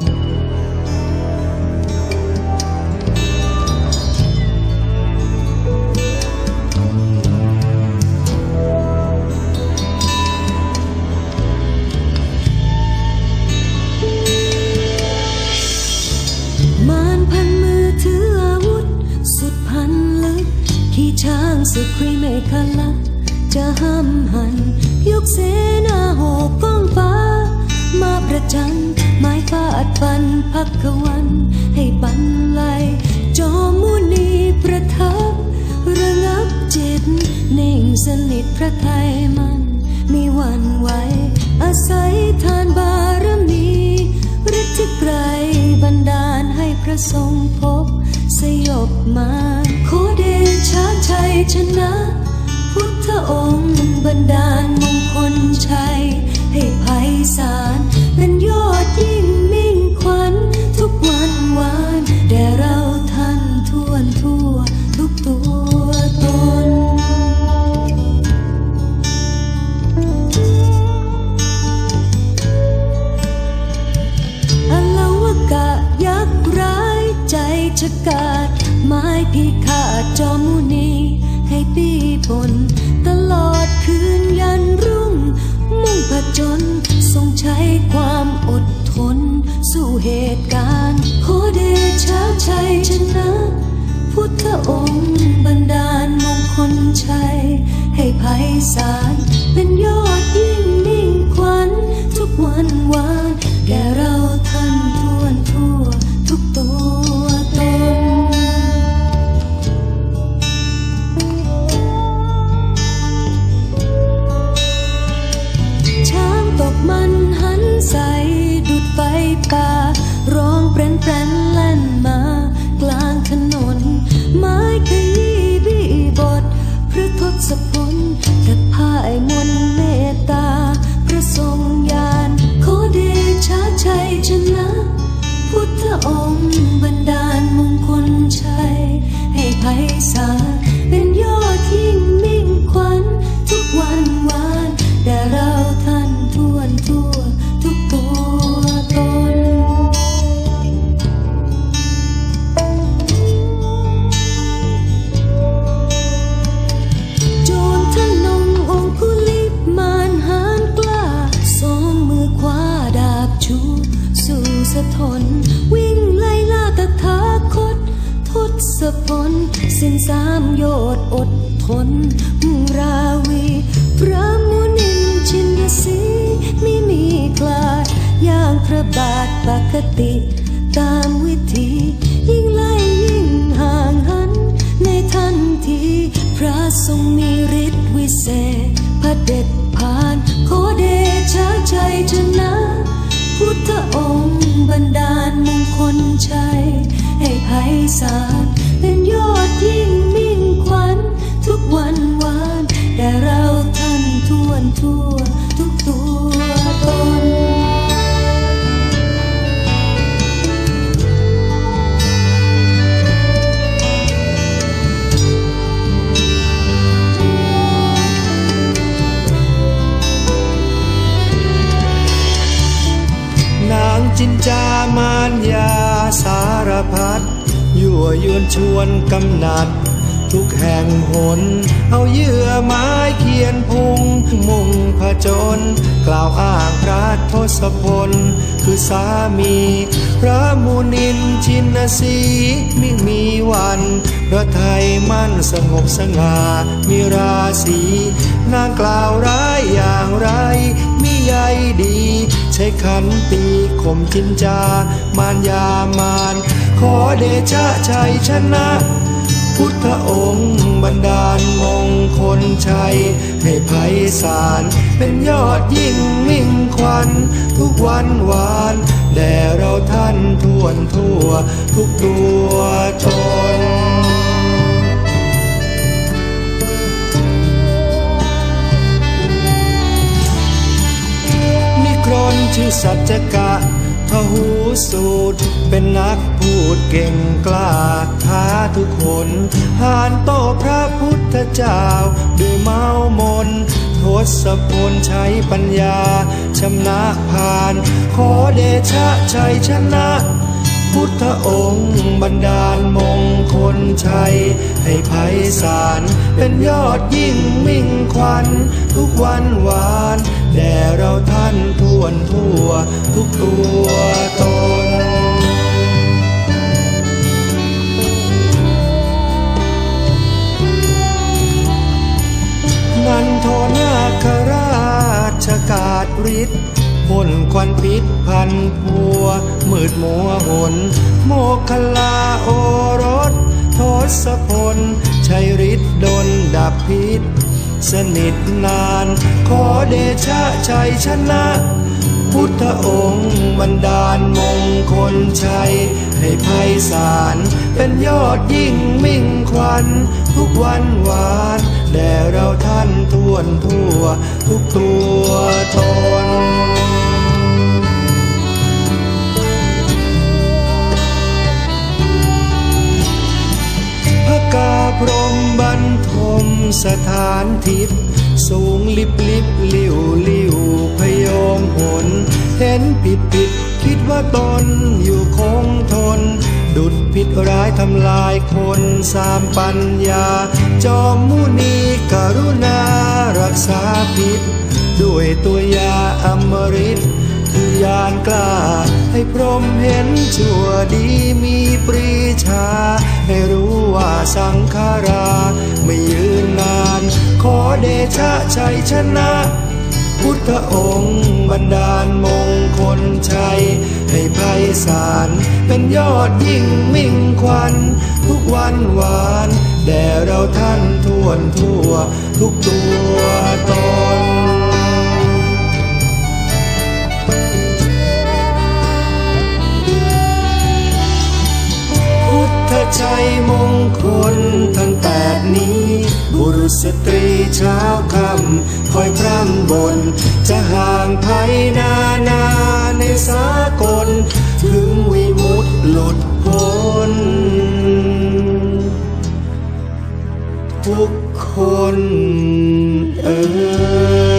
สุดพันลึกขี่ช้างสุดครีไม่คลักจะห้ามหัน ยกเสนาโหบก้องฟ้า พักวันให้บันไลจอมุนีประทับ ระงับจิตนิ่งสนิทพระไทยมันมีวันไหวอาศัยทานบารมีฤทธิไกรบันดาลให้พระทรงพบ สยบมาขอเดชะชัยชนะ พุทธองค์บันดาลมงคลชัย ไม้พิฆาตจอมุนีให้ปีบนตลอดคืนยันรุ่ง มุ่งผจญทรงใช้ความอดทน สู้เหตุการณ์ขอเดชะชัยชนะ พุทธองค์บันดาลมงคลชัย ให้ไพศาลเป็นยอดยิ่งมิ่งขวัญทุกวันวานแก่เรา ระทศพลกัดพ่ายมนต์เมตตา พระทรงญาณขอเดชะชัยชนะ พุทธองค์บันดาลมงคลชัย ให้ไพศาล ทศพลสิ้นสามโยชน์อดทนราวี พระมุนินชินสีไม่มีคลาดอย่างพระบาทปกติ ตามวิธี ยิ่งไล่ยิ่งห่างหัน ในทันที พระทรงมีฤทธิ์วิเศษพระเด็จผ่าน ขอเดชะชัยชนะ พุทธองค์บันดาลมงคลชัยให้ไพศาล พัดยั่วยวนชวนกำนัด ทุกแห่งหน เอาเยื่อไม้เขียนพุง มุ่งผจญกล่าวอ้างพระทศพล คือสามี พระมุนินชินสีมิมีวันพระไทยมั่นสงบสง่ามีราศีนางกล่าวร้ายอย่างไรมิใยดี ใช้ขันตีข่มจินจามารยามาน ขอเดชะชัยชนะ พุทธองค์บันดาลมงคลชัย ให้ไพศาลเป็นยอดยิ่งมิ่งขวัญทุกวันวานแด่เราท่านทั่วทั่ว ทุกตัวตนมีครนชื่อสัจกะ พหูสูตร เป็นนักพูดเก่งกล้าท้าทุกคนหานโตพระพุทธเจ้าด้วยเมามนทศพลใช้ปัญญา ชำนะผ่าน ขอเดชะชัยชนะ พุทธองค์บันดาลมงคลชัย ให้ไพศาลเป็นยอดยิ่งมิ่งควัน ทุกวันหวาน แด่เราท่านทวนทั่วทุกตัว วิตพ่นควันพิษพันพัว มืดมัวหน โมกขลาโอรสทศพลชัยฤทธิ์ดนดับพิษ สนิทนาน ขอเดชะชัยชนะ พุทธองค์บันดาลมงคลชัย ให้ไพศาลเป็นยอดยิ่งมิ่งควัน ทุกวันหวาน แด่เราท่านทวนทั่วทุกตัว ลิบลิบลิวลิวพยมหนเห็นผิดผิดคิดว่าตนอยู่คงทน ดุดผิดร้ายทำลายคนสามปัญญา จอมมุนีกรุณารักษาผิด ด้วยตัวยาอมฤตคือยานกล้า ให้พรมเห็นชั่วดีมีปรีชา ให้รู้ว่าสังขารา ไม่ยืนนาน เดชะชัยชนะ พุทธองค์บันดาลมงคลชัย ให้ไพศาลเป็นยอดยิ่งมิ่งควัน ทุกวันหวานแด่เราท่านทวนทั่วทุกตัวตนพุทธชัยมงคลทั้งแปดนี้ บุรุษสตรีเช้าคำคอยพร่ำบน จะห่างไพนานาในสากล ถึงวิมุตหลุดพ้น ทุกคนเออ